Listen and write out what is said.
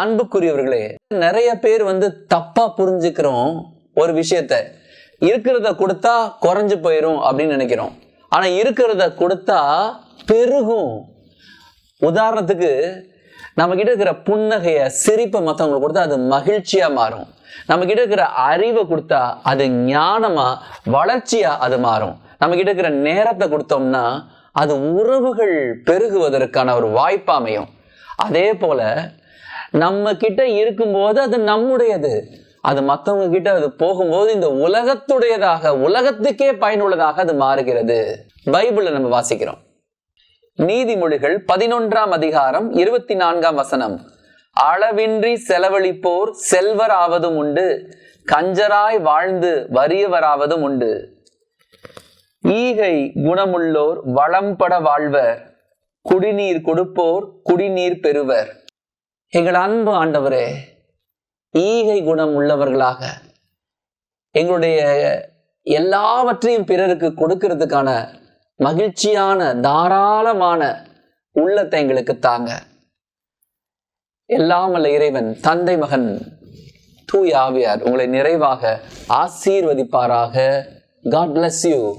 அன்புக்குரியவர்களே நிறைய பேர் வந்து தப்பா புரிஞ்சுக்கிறோம் ஒரு விஷயத்த இருக்கிறத கொடுத்தா குறைஞ்சு போயிரும் அப்படின்னு நினைக்கிறோம். ஆனா இருக்கிறத கொடுத்தா பெருகும். உதாரணத்துக்கு நம்ம கிட்ட இருக்கிற புன்னகைய சிரிப்பை மற்றவங்களுக்கு கொடுத்தா அது மகிழ்ச்சியா மாறும். நம்ம கிட்ட இருக்கிற அறிவை கொடுத்தா அது ஞானமா வளர்ச்சியா அது மாறும். நம்ம கிட்ட இருக்கிற நேரத்தை கொடுத்தோம்னா அது உறவுகள் பெருகுவதற்கான ஒரு வாய்ப்பு அமையும். அதே போல நம்ம கிட்ட இருக்கும்போது அது நம்முடையது. அது மற்றவங்க கிட்ட அது போகும்போது இந்த உலகத்துடையதாக உலகத்துக்கே பயனுள்ளதாக அது மாறுகிறது. பைபிள்ல நம்ம வாசிக்கிறோம். நீதிமொழிகள் பதினொன்றாம் அதிகாரம் இருபத்தி நான்காம் வசனம். அளவின்றி செலவழிப்போர் செல்வராவதும் உண்டு கஞ்சராய் வாழ்ந்து வறியவராவதும் உண்டு. ஈகை குணமுள்ளோர் வளம்பட வாழ்வர் குடிநீர் கொடுப்போர் குடிநீர் பெறுவர். எங்கள் அன்பு ஆண்டவரே ஈகை குணம் உள்ளவர்களாக எங்களுடைய எல்லாவற்றையும் பிறருக்கு கொடுக்கறதுக்கான மகிழ்ச்சியான தாராளமான உள்ளத்தை எங்களுக்கு தாங்க. எல்லாம் இறைவன் தந்தை மகன் தூய் ஆவியார் உங்களை நிறைவாக ஆசீர்வதிப்பாராக. God bless you